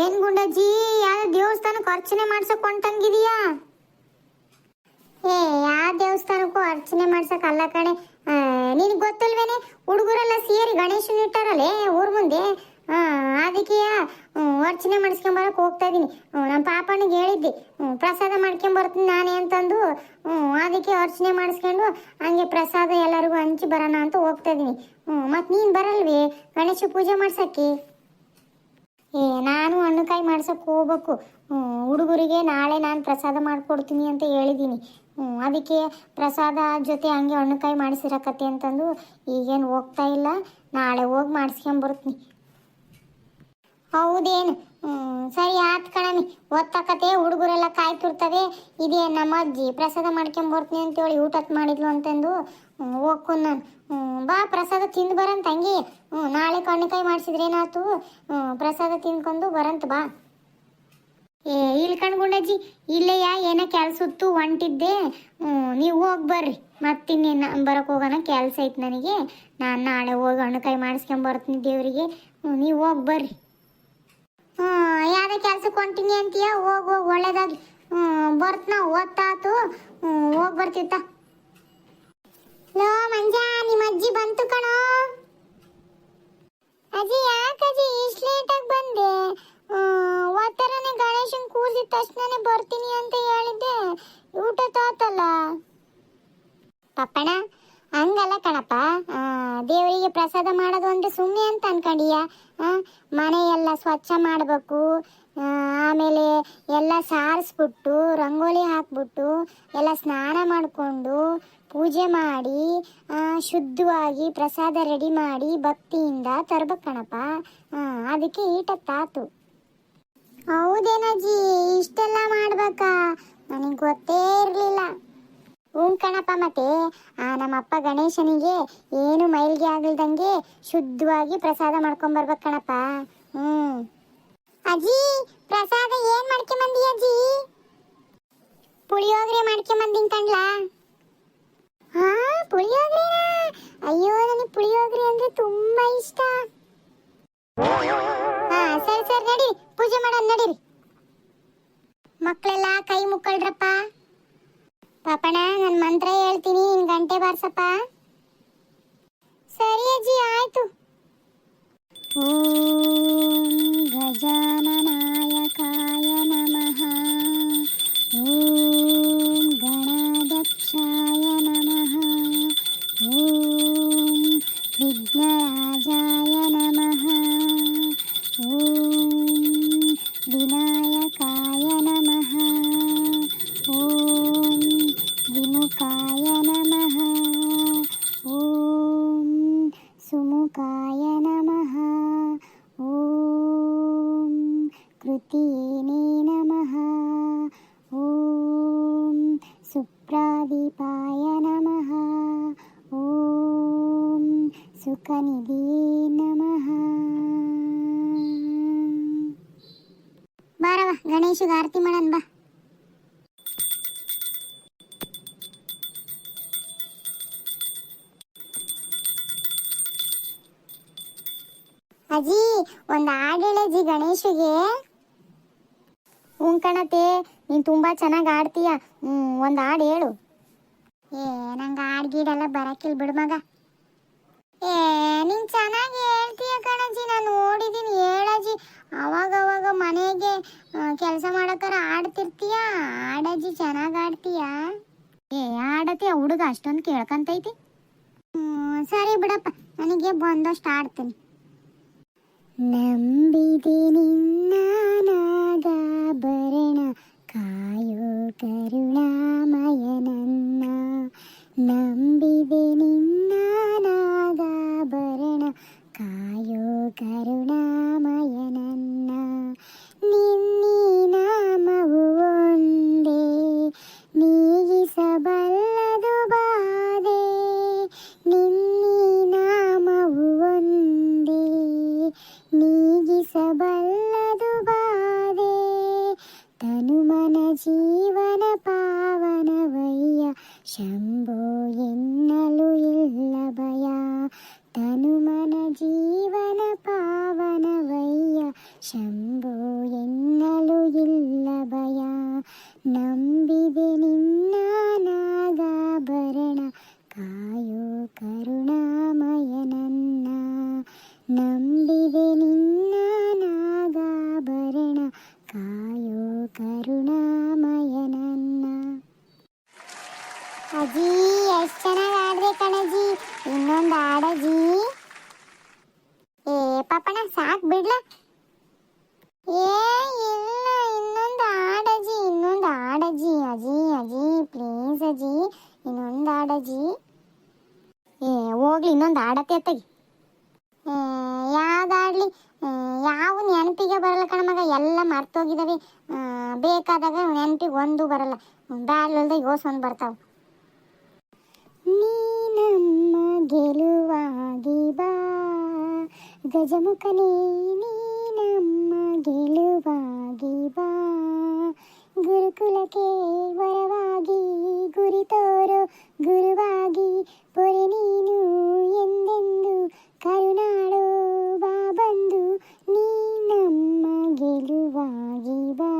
ಏನ್ ಗುಂಡಜ್ಜಿ? ಯಾವ ದೇವಸ್ಥಾನಕ್ಕೆ ಅರ್ಚನೆ ಮಾಡ್ಸಕ್ ಹೊಂಟಂಗಿದೀಯಾ? ಏ, ಯಾವ ದೇವಸ್ಥಾನಕ್ಕೂ ಅರ್ಚನೆ ಮಾಡ್ಸಕ್ ಅಲ್ಲ ಕಣೆ. ನಿನಗೆ ಗೊತ್ತಲ್ವೇನೆ? ಹುಡುಗರೆಲ್ಲ ಸೇರಿ ಗಣೇಶನ ಇಟ್ಟಾರಲ್ಲೇ ಊರ್ ಮುಂದೆ? ಅದಕ್ಕೆ ಅರ್ಚನೆ ಮಾಡಿಸ್ಕೊಂಬರಕ್ ಹೋಗ್ತಾ ಇದೀನಿ. ನಮ್ಮ ಪಾಪನಿಗೆ ಹೇಳಿದ್ದೆ. ಪ್ರಸಾದ ಮಾಡ್ಕೊಂಬರ್ತೀನಿ ನಾನೇ ಅಂತಂದು. ಅದಕ್ಕೆ ಅರ್ಚನೆ ಮಾಡಿಸ್ಕೊಂಡು ಹಂಗೆ ಪ್ರಸಾದ ಎಲ್ಲರಿಗೂ ಹಂಚಿ ಬರೋಣ ಅಂತ ಹೋಗ್ತಾ ಇದ್ದೀನಿ ಮತ್ತೆ ನೀನ್ ಬರಲ್ವೇ ಗಣೇಶ ಪೂಜೆ ಮಾಡ್ಸಕ್ಕೆ? ಏ, ನಾನು ಹಣ್ಣುಕಾಯಿ ಮಾಡ್ಸಕ್ಕೆ ಹೋಗ್ಬೇಕು. ಹುಡುಗರಿಗೆ ನಾಳೆ ನಾನು ಪ್ರಸಾದ ಮಾಡಿಕೊಡ್ತೀನಿ ಅಂತ ಹೇಳಿದ್ದೀನಿ ಅದಕ್ಕೆ ಪ್ರಸಾದ ಜೊತೆ ಹಂಗೆ ಹಣ್ಣುಕಾಯಿ ಮಾಡಿಸಿರಕತ್ತೆ ಅಂತಂದು ಈಗೇನು ಹೋಗ್ತಾ ಇಲ್ಲ. ನಾಳೆ ಹೋಗಿ ಮಾಡಿಸ್ಕೊಂಬರ್ತೀನಿ. ಹೌದೇನು? ಸರಿ ಆತ್ ಕಣಮಿ ಓದ್ತಕತೆ ಹುಡುಗರೆಲ್ಲ ಕಾಯ್ತಿರ್ತವೆ ಇದೇ ನಮ್ಮ ಅಜ್ಜಿ ಪ್ರಸಾದ ಮಾಡ್ಕೊಂಬರ್ತೀನಿ ಅಂತೇಳಿ ಊಟಕ್ಕೆ ಮಾಡಿದ್ಲು ಅಂತಂದು ಹೋಗ್ಕೊಂಡು ನಾನು. ಬಾ, ಪ್ರಸಾದ ತಿಂದು ಬರಂತ ಹಂಗೆ. ಹ್ಞೂ ನಾಳೆ ಕಣ್ಣಿಕಾಯಿ ಮಾಡಿಸಿದ್ರೆ ಏನಾಯ್ತು? ಪ್ರಸಾದ ತಿನ್ಕೊಂಡು ಬರಂತ ಬಾ. ಏ, ಇಲ್ಲಿ ಕಣ್ಗುಂಡಜ್ಜಿ ಇಲ್ಲೆಯ ಏನೋ ಕೆಲ್ಸತ್ತು ಹೊಂಟಿದ್ದೆ ನೀವು ಹೋಗಿ ಬರ್ರಿ. ಮತ್ತಿನ್ನೇನು, ಬರೋಕೆ ಹೋಗೋಣ, ಕೆಲಸ ಐತೆ ನನಗೆ. ನಾನು ನಾಳೆ ಹೋಗಿ ಹಣ್ಣುಕಾಯಿ ಮಾಡಿಸ್ಕೊಂಬರ್ತೀನಿ ದೇವರಿಗೆ. ನೀವು ಹೋಗಿ ಬರ್ರಿ. ಹ್ಞೂ ಯಾವುದೇ ಕೆಲ್ಸಕ್ಕೆ ಹೊಂಟಿನಿ ಅಂತೀಯ? ಹೋಗಿ ಹೋಗಿ ಒಳ್ಳೇದಾಗಿ ಬರ್ತ ಓದ್ತಾತು ಹ್ಞೂ ಹೋಗಿ ಬರ್ತಿತ್ತ ಲೋ ಮಂಜ ನಿಮ್ಮ ಅಜ್ಜಿ ಬಂತು ಕಣೋ. ಅಜ್ಜಿ ಯಾಕಜ್ಜಿ ಇಷ್ಟು ಲೇಟಾಗಿ ಬಂದೆ? ಒತ್ತರನೆ ಗಣೇಶನ್ ಕೂಸಿದ ತಕ್ಷಣನೇ ಬರ್ತೀನಿ ಅಂತ ಹೇಳಿದ್ದೆ. ಊಟ ತಾತಲ್ಲ. ಪಪ್ಪಣ ಹಂಗಲ್ಲ ಕಣಪ್ಪ. ದೇವರಿಗೆ ಪ್ರಸಾದ ಮಾಡೋದು ಅಂದ್ರೆ ಸುಮ್ಮನೆ ಅಂತ ಅನ್ಕೊಂಡಿಯ? ಮನೆಯೆಲ್ಲ ಸ್ವಚ್ಛ ಮಾಡಬೇಕು. ಆಮೇಲೆ ಎಲ್ಲ ಸಾರಿಸ್ಬಿಟ್ಟು, ರಂಗೋಲಿ ಹಾಕ್ಬಿಟ್ಟು, ಎಲ್ಲ ಸ್ನಾನ ಮಾಡಿಕೊಂಡು, ಪೂಜೆ ಮಾಡಿ ಶುದ್ಧವಾಗಿ ಪ್ರಸಾದ ರೆಡಿ ಮಾಡಿ ಭಕ್ತಿಯಿಂದ ತರ್ಬೇಕು ಕಣಪ್ಪ. ಅದಕ್ಕೆ ಅದಕ್ಕೆ ತಾತು ಹೌದೇನಜ್ಜಿ, ಇಷ್ಟೆಲ್ಲ ಮಾಡ್ಬೇಕಾ? ನನಗೆ ಗೊತ್ತೇ ಹ್ಞೂ ಕಣಪ್ಪ, ಮತ್ತೆ ಆ ನಮ್ಮಪ್ಪ ಗಣೇಶನಿಗೆ ಏನು ಮೈಲ್ಗೆ ಆಗಲ್ದಂಗೆ ಶುದ್ಧವಾಗಿ ಪ್ರಸಾದ ಮಾಡ್ಕೊಂಬರ್ಬೇಕು ಕಣಪ್ಪ. ಹ್ಞೂ ಅಜ್ಜಿ, ಪ್ರಸಾದ ಏನ್ ಮಾಡ್ಕೊಂಬಂದಿ ಅಜ್ಜಿ? ಪುಳಿಯೋಗರೆ ಮಾಡ್ಕೊಂಬಂದಿನ್ ಕಣ್ಲಾ? ಹಾ, ಪುಳಿಯೋಗರೆನಾ? ಅಯ್ಯೋ, ನನಗೆ ಪುಳಿಯೋಗರೆ ಅಂದ್ರೆ ತುಂಬಾ ಇಷ್ಟ. ಹಾ, ಸರಿ ಸರಿ, ನಡೀರಿ, ಪೂಜೆ ಮಾಡೋಣ ನಡೀರಿ. ಮಕ್ಕಳೆಲ್ಲ ಕೈ ಮುಕ್ಕಳ್ರಪ್ಪ. ಪಾಪಣ ನಾನು ಮಂತ್ರ ಹೇಳ್ತೀನಿ, ನೀನ್ ಗಂಟೆ ಬಾರ್ಸಪ್ಪ. ಸರಿ ಅಜ್ಜಿ, ಆಯ್ತು. ಓಂ ಗಜಾನನಾಯಕಾಯ ನಮಃ. ಓಂ ಗಣಾಧ್ಯಕ್ಷಾಯ ನಮಃ. ಓಂ ವಿಘ್ನರಾಜಾಯ ನಮಃ. शिवाय नमः ಅಜ್ಜಿ ಒಂದ್ ಹಾಡು ಗಣೇಶಿಗೆ. ಹ್ಞೂ ಕಣತೆ ನೀನು ತುಂಬಾ ಚೆನ್ನಾಗಿ ಆಡ್ತೀಯ ಹ್ಮ್ ಒಂದ್ ಹಾಡು ಹೇಳು. ಏ ನಂಗ ಹಾಡು ಗೀಡೆಲ್ಲ ಬರಕಿಲ್ ಬಿಡು ಮಗ. ಏ ನೀನು ಚೆನ್ನಾಗಿ ಹೇಳ್ತೀಯ ಕಣಜ್ಜಿ ನಾನು ನೋಡಿದ್ದೀನಿ ಹೇಳಜ್ಜಿ ಅವಾಗ ಅವಾಗ ಮನೆಗೆ ಕೆಲಸ ಮಾಡಕ್ಕಾರ ಆಡ್ತಿರ್ತೀಯ ಆಡಜ್ಜಿ ಚೆನ್ನಾಗಿ ಆಡ್ತೀಯ ಏ ಆಡತಿ ಹುಡುಗ ಅಷ್ಟೊಂದು ಕೇಳ್ಕಂತೈತಿ. ಹ್ಮ್, ಸರಿ ಬಿಡಪ್ಪ ನನಗೆ ಬಂದಷ್ಟು ಆಡ್ತೀನಿ ನಂಬಿದೆ ನಿನ್ನ ನಾಗಾಭರಣ ಕಾಯೋ ಕರುಣಾಮಯ ನನ್ನ ನಂಬಿದೆ ನಿನ್ನ ನಾಗಾಭರಣ ಕಾಯೋ ಕರುಣಾಮಯ ಅಜ್ಜಿ, ಎಷ್ಟು ಚೆನ್ನಾಗಿ ಆಡ್ರಿ ಕಣಜಿ ಇನ್ನೊಂದು ಆಡಜ್ಜಿ ಏ ಪಾಪಣ ಸಾಕ್ ಬಿಡ್ಲ? ಏ, ಇಲ್ಲ, ಇನ್ನೊಂದು ಆಡಜ್ಜಿ ಇನ್ನೊಂದು ಆಡಜ್ಜಿ ಅಜಿ ಅಜಿ ಪ್ಲೀಸ್ ಅಜ್ಜಿ, ಇನ್ನೊಂದು ಆಡಜ್ಜಿ ಏ, ಹೋಗ್ಲಿ, ಇನ್ನೊಂದು ಆಡತ್ತೆ ಅತ್ತಗಿ. ಯಾವ್ದಾಡ್ಲಿ ಯಾವ ನೆನಪಿಗೆ ಬರಲ್ಲ ಕಣ ಮಗ. ಎಲ್ಲ ಮರ್ತೋಗಿದಾವೆ ಬೇಕಾದಾಗ ನೆನಪಿಗೆ ಒಂದು ಬರಲ್ಲ. ಬ್ಯಾಡ್ಲಲ್ದ ಯೋಸ್ ಒಂದು ಬರ್ತಾವ. ನೀ ನಮ್ಮ ಗೆಲುವಾಗಿ ಬಾ. ಗಜಮುಖನೇ, ನೀನಮ್ಮ ಗೆಲುವಾಗಿ ಬಾ. ಗುರುಕುಲಕ್ಕೆ ವರವಾಗಿ, ಗುರಿ ತೋರೋ ಗುರುವಾಗಿ, ಪೊರೆ ನೀನು ಎಂದೆಂದು ಕರುಣಾಡೋ ಬಾ ಬಂದು ನೀನಮ್ಮ ಗೆಲುವಾಗಿ ಬಾ.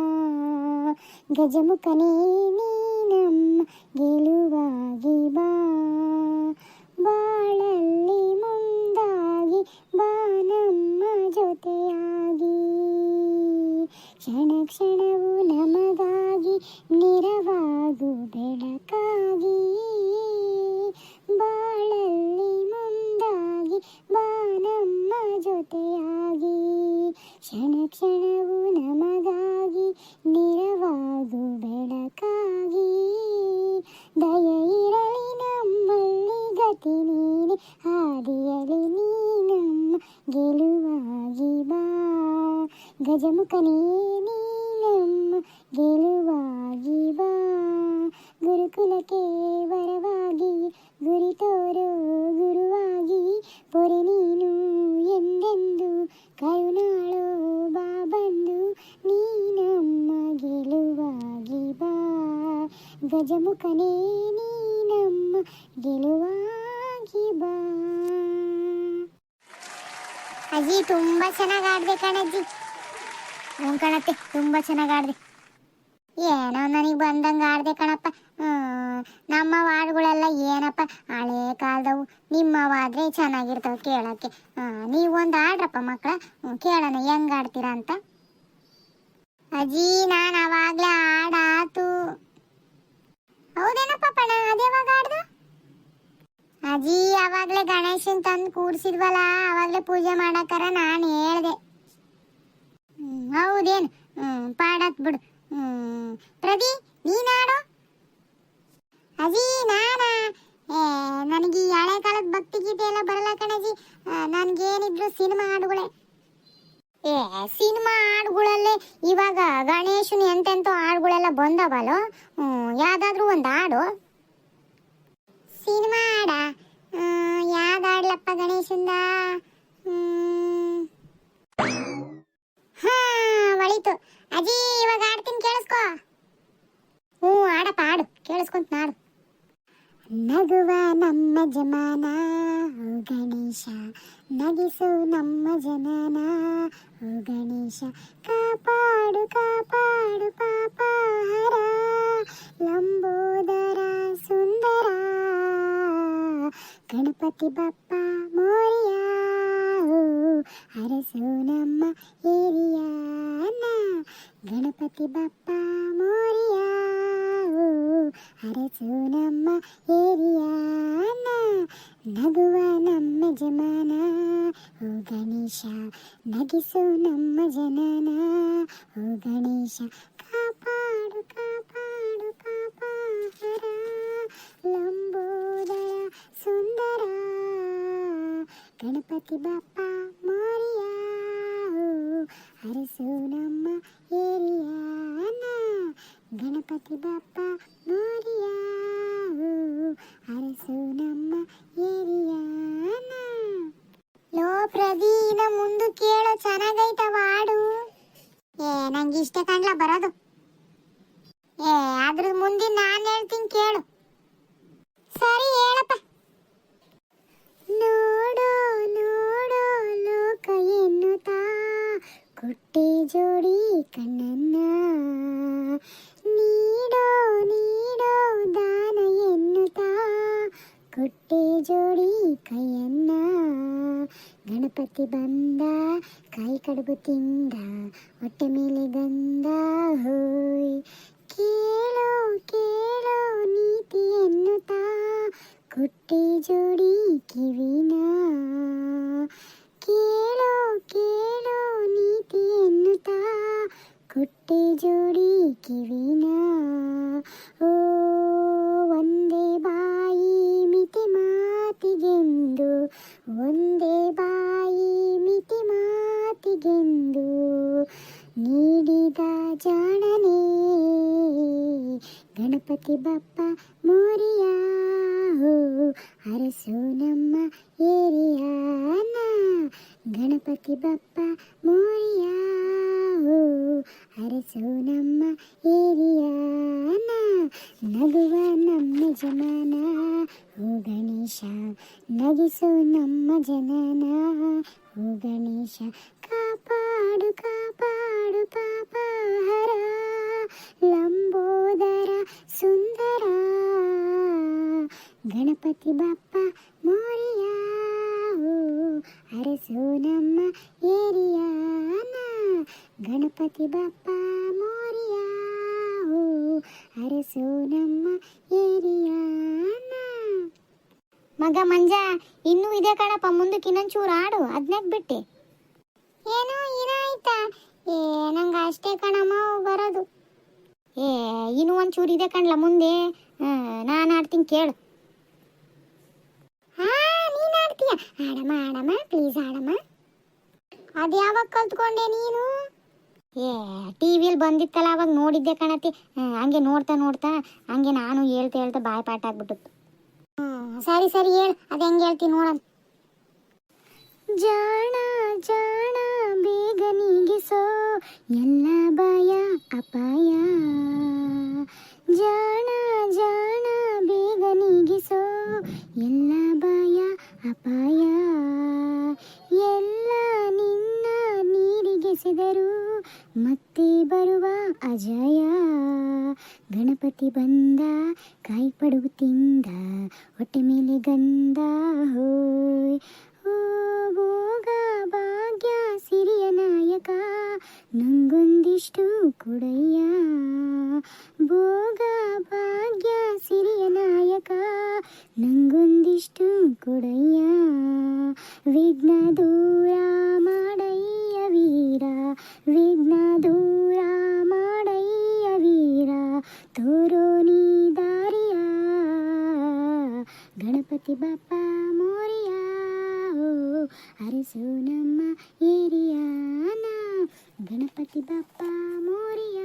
ಗಜಮುಖನೇ, ನೀನಮ್ಮ ಗೆಲುವಾಗಿ ಕ್ಷಣ ಕ್ಷಣವು ನಮಗಾಗಿ ನಿರವಾಗು ಬೆಳಕಾಗಿ. ದಯ ಇರಲಿ ನಮ್ಮಲ್ಲಿ, ಗತಿ ನೀನೆ ಹಾದಿಯಲಿ ನೀ ನಮ್ಮ ಗೆಲುವಾಗಿ ಬಾ. ಗಜಮುಖನೇ ನೀ ನಮ್ಮ ಗೆಲುವಾಗಿ ಬಾ. ಗುರುಕುಲಕ್ಕೆ ವರವಾಗಿ ಗಜಮುಖನೇ ನೀ ನಮ್ಮ ಗೆಲುವಾಗಿ ಬಾ. ಅಜ್ಜಿ ತುಂಬಾ ಚೆನ್ನಾಗಿ ಆಡ್ದೆ ಕಣಜ್ಜಿ. ಹ್ಞೂ ಕಣತ್ತೆ, ತುಂಬಾ ಚೆನ್ನಾಗಿ ಆಡ್ದೆ. ಏನೋ ನನಗೆ ಬಂದಂಗೆ ಆಡ್ದೆ ಕಣಪ್ಪ. ನಮ್ಮ ವಾರ್ಡ್ಗಳೆಲ್ಲ ಏನಪ್ಪ, ಹಳೆ ಕಾಲದವು. ನಿಮ್ಮವಾದ್ರೆ ಚೆನ್ನಾಗಿರ್ತಾವೆ ಕೇಳೋಕ್ಕೆ. ನೀವೊಂದು ಆಡ್ರಪ್ಪ ಮಕ್ಕಳ ಕೇಳೋಣ, ಹೆಂಗ್ ಆಡ್ತೀರಾ ಅಂತ. ಅಜ್ಜಿ ನಾನು ಅವಾಗ್ಲೇ ಆಡಾತು ಪಣ ಅದೇವಾಗ ಆಡ್ದು? ಅಜ್ಜಿ ಅವಾಗ್ಲೇ ಗಣೇಶನ್ ತಂದು ಕೂಡ್ಸಿದ್ವಲ್ಲ, ಅವಾಗ್ಲೇ ಪೂಜೆ ಮಾಡಕ್ಕಾರ ನಾನು ಹೇಳ್ದೆ. ಹೌದೇನು? ಪಾಡತ್ ಬಿಡು. ಪ್ರದಿ ನೀನಾಡು ಅಜ್ಜಿ ನಾನಾ? ನನಗೆ ಈ ಹಳೆ ಕಾಲದ ಭಕ್ತಿ ಗೀತೆ ಎಲ್ಲ ಬರಲ್ಲ ಕಣಜಿ. ನನಗೇನಿದ್ರು ಸಿನಿಮಾ ಹಾಡುಗಳೇ. ಏ, ಸಿನಿಮಾ ಹಾಡುಗಳಲ್ಲೇ ಇವಾಗ ಗಣೇಶನ ಎಂತೆಂತ ಹಾಡುಗಳೆಲ್ಲ ಬಂದವಲ್ಲೋ? ಯಾವುದಾದ್ರೂ ಒಂದು ಹಾಡು. ಸಿನಿಮಾ ಹಾಡ ಯಾವ್ದು ಹಾಡ್ಲಪ್ಪ ಗಣೇಶಂದ ಹ್ಮ್. ಹಾ ಒಳಿತು ಅಜ್ಜಿ ಇವಾಗ ಆಡ್ತೀನಿ ಕೇಳಿಸ್ಕೊ ಹ್ಞೂ ಆಡಪ್ಪ ಆಡು ಕೇಳಿಸ್ಕೊಂತ ನಾಡು ನಗುವ ನಮ್ಮ ಜಮಾನ ಓ ಗಣೇಶ ನಗಿಸು ನಮ್ಮ ಜನನ ಓ ಗಣೇಶ ಕಾಪಾಡು ಕಾಪಾಡು ಪಾಪಹರ ಲಂಬೋದರ ಗಣಪತಿ ಬಪ್ಪ ಮೋರಿಯ ಓ, ಹರಸು ನಮ್ಮ ಏರಿಯಾನ ಗಣಪತಿ ಬಪ್ಪ ಮೋರಿಯ ಓ, ಹರಸು ನಮ್ಮ ಏರಿಯಾನ ನಗುವ ನಮ್ಮ ಜಮಾನ ಓ ಗಣೇಶ ನಗಿಸು ನಮ್ಮ ಜನನ ಓ ಗಣೇಶ ಗಣಪತಿ ಬಪ್ಪ ಮೋರಿಯ ಹರಸು ನಮ್ಮ ಏರಿಯಾನ ಗಣಪತಿ ಬಪ್ಪ ಮೋರಿಯ ಓ, ಹರಸು ನಮ್ಮ ಏರಿಯಾನ ಲೋ ಪ್ರದೀನ ಮುಂದೆ ಕೇಳೋ ಚೆನ್ನಾಗೈತವ ಹಾಡು ಏ ನಂಗೆ ಇಷ್ಟ ಕಂಡ್ಲ ಬರೋದು ಏ ಅದ್ರ ಮುಂದಿನ ನಾನು ಹೇಳ್ತೀನಿ ಕೇಳು ಸರಿ ಹೇಳಪ್ಪ ನೋಡೋ ನೋಡೋ ಲೋಕ ಎನ್ನುತ್ತಾ ಕೊಟ್ಟೆ ಜೋಡಿ ಕಣ್ಣನ್ನ ನೀಡೋ ನೀಡೋ ದಾನ ಎನ್ನುತ್ತಾ ಕೊಟ್ಟೆ ಜೋಡಿ ಕೈಯನ್ನ ಗಣಪತಿ ಬಂದ, ಕೈ ಕಡುಬು ತಿಂದ, ಹೊಟ್ಟೆ ಮೇಲೆ ಗಂಧ ಹೋಯ್. ಕೇಳೋ ಕೇಳೋ ನೀತಿ ಎನ್ನುತ್ತಾ ಕುಟ್ಟಿ ಜೋಡಿ ಕಿವಿನ. ಕೇಳೋ ಕೇಳೋ ನೀತಿ ಎನ್ನುತ್ತಾ ಕುಟ್ಟಿ ಜೋಡಿ ಕಿವಿನ. ಓ, ಒಂದೇ ಬಾಯಿ ಮಿತಿ ಮಾತಿಗೆಂದು, ಒಂದೇ ಬಾಯಿ ಮಿತಿ ಮಾತಿಗೆಂದು ನೀಡಿದ ಜಾಣನೇ. ಗಣಪತಿ ಬಪ್ಪ ಮೋರಿಯ ಅರಸು ನಮ್ಮ ಏರಿಯಾನ ಗಣಪತಿ ಬಪ್ಪ ಮೋರಿಯ ಅರಸು ನಮ್ಮ ಏರಿಯಾನ ನಗುವ ನಮ್ಮ ಜನನ ಓ ಗಣೇಶ, ನಗಿಸು ನಮ್ಮ ಜನನ. ಓ ಗಣೇಶ, ಕಾಪಾಡು ಕಾಪಾಡು ಪಾಪಹರ. ಲಂಬೋದರ ಸುಂದರ. ಗಣಪತಿ ಬಪ್ಪ ಮೋರಿಯ. ಅರಸು ನಮ್ಮ ಏರಿಯಾನ ಗಣಪತಿ ಬಪ್ಪ ಮೋರಿಯ ಅರಸು ನಮ್ಮ ಏರಿಯಾನ ಮಗ ಮಂಜ, ಇನ್ನೂ ಇದೆ ಕಣಪ್ಪ, ಮುಂದಕ್ಕೆ ಇನ್ನೊಂಚೂರು ಆಡು ಅದ್ನಾಗ ಬಿಟ್ಟೆ. ಏನೋ ಏನಾಯ್ತಾ ಏ, ನಂಗೆ ಅಷ್ಟೇ ಕಣಮ್ಮ ಬರೋದು. ಏ, ಇನ್ನೂ ಒಂಚೂರು ಇದೆ ಕಣ್ಲ, ಮುಂದೆ. ನಾನು ಆಡ್ತೀನಿ ಕೇಳು. ಹಾ, ನೀನು ಆಡ್ತೀಯ? ಆಡಮ್ಮ ಆಡಮ್ಮ ಪ್ಲೀಸ್ ಆಡಮ್ಮ. ಅದು ಯಾವಾಗ ಕಲ್ತ್ಕೊಂಡೆ ನೀನು? ಏ ಟಿ ಬಂದಿತ್ತಲ್ಲ ಅವಾಗ ನೋಡಿದ್ದೆ ಕಣತಿ. ಹಂಗೆ ನೋಡ್ತಾ ನೋಡ್ತಾ ಹಂಗೆ ನಾನು ಹೇಳ್ತಾ ಹೇಳ್ತಾ ಬಾಯ್ ಪಾಠ ಆಗ್ಬಿಟ್ಟಿತ್ತು ಹ್ಮ್, ಸರಿ ಸರಿ ಹೇಳು. ಅದು ಹೆಂಗೆ ಹೇಳ್ತೀನಿ ನೋಡೋಣ. ಜಾಣ ಜಾಣ ಬೇಗ ನೀಗಿಸೋ ಎಲ್ಲ ಭಯ ಅಪಾಯ. ಜಾಣ ಜಾಣ ಬೇಗ ನೀಗಿಸೋ ಎಲ್ಲ ಭಯ ಅಪಾಯ. ಮತ್ತೆ ಬರುವ ಅಜಯ. ಗಣಪತಿ ಬಂದ, ಕಾಯಿ ಪಡುವು ತಿಂದ, ಹೊಟ್ಟೆ ಮೇಲೆ ಗಂಧ. ಹೋಯ್, ಓ ಭೋಗ ಭಾಗ್ಯ ಸಿರಿಯ ನಾಯಕ, ನಂಗೊಂದಿಷ್ಟು ಕೊಡಯ್ಯ. ಭೋಗ ಭಾಗ್ಯ ಸಿರಿಯ ನಾಯಕ, ನಂಗೊಂದಿಷ್ಟು ಕೊಡಯ್ಯ. ವಿಘ್ನ ದೂರ ಮಾಡಯ್ಯ ಗಣಪತಿ ಬಪ್ಪ ಮೋರಿಯ ಅರಸು ನಮ್ಮ ಏರಿಯಾನ ಗಣಪತಿ ಬಪ್ಪ ಮೋರಿಯ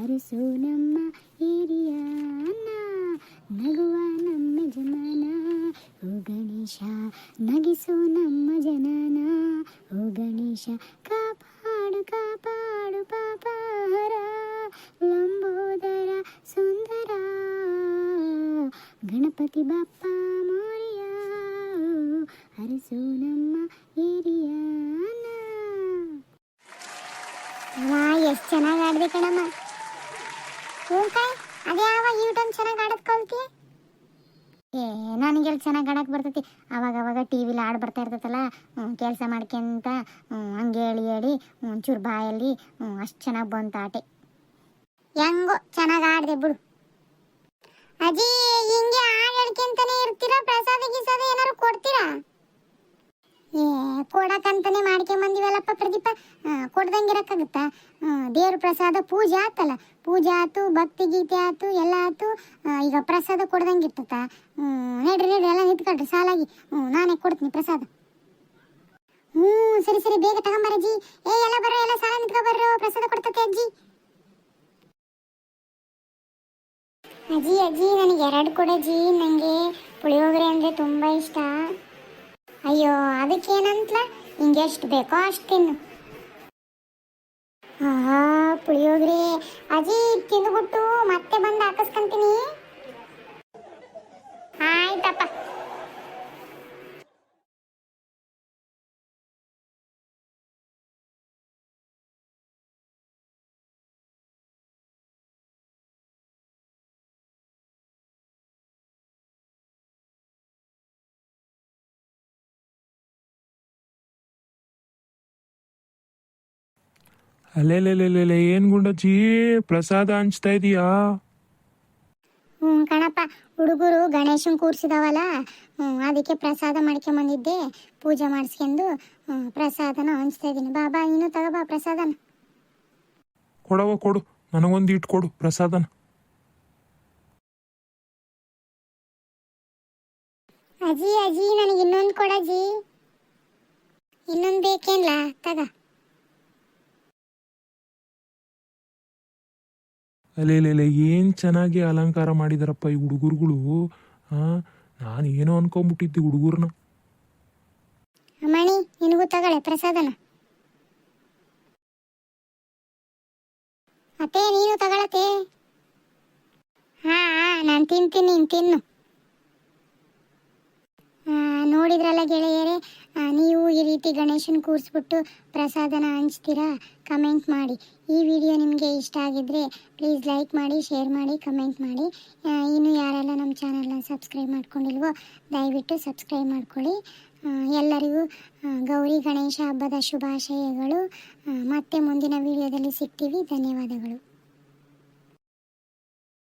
ಅರಸು ನಮ್ಮ ಏರಿಯಾನ ನಗುವ ನಮ್ಮ ಜನನ ಓ ಗಣೇಶ ನಗಿಸು ನಮ್ಮ ಜನನ ಓ ಗಣೇಶ ಗಣಪತಿ ಬಪ್ಪ ಮೋರಿಯ, ಅರಸು ನಮ್ಮ ಏರಿಯಾನ ಎಷ್ಟು ಚೆನ್ನಾಗಿ ಆಡ್ದೆ ಕಣಮ್ಮ. ಅದೇ ಅದ್ಯಾವ ಟೈಮ್ ಚೆನ್ನಾಗಿ ಆಡೋದು ಕಲ್ತಿ ಏ ನನಗೆಲ್ಲ ಚೆನ್ನಾಗಿ ಆಡಕ್ಕೆ ಬರ್ತೈತಿ. ಅವಾಗ ಅವಾಗ ಟಿ ವಿಲಿ ಆಡ್ ಬರ್ತಾ ಇರ್ತೈತಲ್ಲ ಕೆಲಸ ಮಾಡ್ಕೊಂತ ಹಂಗೆ ಹೇಳಿ ಹೇಳಿ ಒಂಚೂರು ಬಾಯಲ್ಲಿ ಅಷ್ಟು ಚೆನ್ನಾಗಿ ಬಂತು ಆಟೆ. ಹೆಂಗೋ ಚೆನ್ನಾಗಿ ಆಡಿದೆ ಬಿಡು. ಅಜ್ಜಿ ಹಿಂಗೆ ಹಾಡು ಹೇಳ್ಕೊಂತಾನೆ ಇರ್ತೀರಾ? ಪ್ರಸಾದ ಗಿಸಾದ ಏನಾರು ಕೊಡ್ತೀರಾ? ಏ ಮಾಡ್ಕೊಂಡ್ ಬಂದಿವಲ್ಲಪ್ಪ ಪ್ರದೀಪ. ಕೊಡ್ದಂಗೆ ಇರಕ್ಕಾಗುತ್ತಾ ದೇವ್ರ ಪ್ರಸಾದ ಪೂಜೆ ಆತಲ್ಲ. ಪೂಜೆ ಆತು, ಭಕ್ತಿ ಗೀತೆ ಆತು, ಎಲ್ಲ ಆತು. ಈಗ ಪ್ರಸಾದ ಕೊಡ್ದಂಗೆ ಇರ್ತತ ನಡ್ರಿ ನಡ್ರಿ, ಎಲ್ಲ ನಿಂತ್ಕೊಳ್ರಿ, ಸಾಲಾಗಿ. ಹ್ಞೂ ನಾನೇ ಕೊಡ್ತೀನಿ ಪ್ರಸಾದ. ಹ್ಞೂ ಸರಿ ಸರಿ, ಬೇಗ ತಗೊಂಬರಜ್ಜಿ ಏ, ಎಲ್ಲ ಬರ್ರಿ, ಎಲ್ಲ ಸಾಲ ನಿಂತ್ಕೊಬರ್ರಿ ಪ್ರಸಾದ ಕೊಡ್ತತೆ ಅಜ್ಜಿ. ಅಜ್ಜಿ ಅಜ್ಜಿ, ನನಗೆ ಎರಡು ಕೊಡಜ್ಜಿ ನನಗೆ ಪುಳಿಯೋಗರೆ ಅಂದರೆ ತುಂಬ ಇಷ್ಟ. ಅಯ್ಯೋ, ಅದಕ್ಕೇನಂತಲ? ಹಿಂಗೆ ಎಷ್ಟು ಬೇಕೋ ಅಷ್ಟು ತಿನ್ನು. ಆಹಾ, ಪುಳಿಯೋಗರೆ. ಅಜ್ಜಿ, ತಿಂದುಬಿಟ್ಟು ಮತ್ತೆ ಬಂದು ಹಾಕಿಸ್ಕೊಂತೀನಿ. ಅಲ್ಲೆಲ್ಲೆಲ್ಲೆಲ್ಲೆ ಏನ್ ಗುಂಡಜ್ಜಿ? ಪ್ರಸಾದ ಹಂಚ್ತಾ ಇದೀಯಾ? ಹ್ಞೂ ಕಣಪ್ಪ. ಹುಡುಗರು ಗಣೇಶನ್ ಕೂರ್ಸಿದಾವಲ್ಲ ಅದಕ್ಕೆ ಪ್ರಸಾದ ಮಾಡ್ಕೊಂಬಂದಿದ್ದೆ ಪೂಜೆ ಮಾಡಿಸ್ಕೊಂಡು ಪ್ರಸಾದನ ಹಂಚ್ತಾ ಇದ್ದೀನಿ ಬಾಬಾ ನೀನು ತಗೋಬಾ ಪ್ರಸಾದನ. ಕೊಡವ ಕೊಡು. ನನಗೊಂದು ಇಟ್ಟು ಕೊಡು ಪ್ರಸಾದನ. ಅಜ್ಜಿ ಅಜ್ಜಿ ನನಗೆ ಇನ್ನೊಂದು ಕೊಡಜ್ಜಿ ಇನ್ನೊಂದು ಬೇಕೇನ್ಲ? ತಗ. ಅಲ್ಲೆಲ್ಲೆಲ್ಲೆ ಏನು ಚೆನ್ನಾಗಿ ಅಲಂಕಾರ ಮಾಡಿದಾರಪ್ಪ ಈ ಹುಡುಗರುಗಳು? ಆ, ನಾನು ಏನೋ ಅನ್ಕೊಂಬಿಟ್ಟಿದ್ದೆ ಹುಡುಗರ್ನ. ಅಮ್ಮಣಿ, ನಿನಗೂ ತಗೊಳ್ಳೆ ಪ್ರಸಾದನ. ಅತ್ತೆ, ನೀನು ತಗೊಳತ್ತೆ. ಹಾ, ನಾನು ತಿಂತೀನಿ, ನೀನು ತಿನ್ನು. ನೋಡಿದ್ರಲ್ಲ ಗೆಳೆಯರೇ? ನೀವು ಈ ರೀತಿ ಗಣೇಶನ ಕೂರಿಸ್ಬಿಟ್ಟು ಪ್ರಸಾದನ ಹಂಚ್ತೀರಾ? ಕಮೆಂಟ್ ಮಾಡಿ. ಈ ವಿಡಿಯೋ ನಿಮಗೆ ಇಷ್ಟ ಆಗಿದ್ರೆ ಪ್ಲೀಸ್ ಲೈಕ್ ಮಾಡಿ, ಶೇರ್ ಮಾಡಿ, ಕಮೆಂಟ್ ಮಾಡಿ. ಇನ್ನು ಯಾರೆಲ್ಲ ನಮ್ಮ ಚಾನಲ್ನ ಸಬ್ಸ್ಕ್ರೈಬ್ ಮಾಡ್ಕೊಂಡಿಲ್ವೋ, ದಯವಿಟ್ಟು ಸಬ್ಸ್ಕ್ರೈಬ್ ಮಾಡ್ಕೊಳ್ಳಿ. ಎಲ್ಲರಿಗೂ ಗೌರಿ ಗಣೇಶ ಹಬ್ಬದ ಶುಭಾಶಯಗಳು. ಮತ್ತೆ ಮುಂದಿನ ವಿಡಿಯೋದಲ್ಲಿ ಸಿಗ್ತೀವಿ. ಧನ್ಯವಾದಗಳು.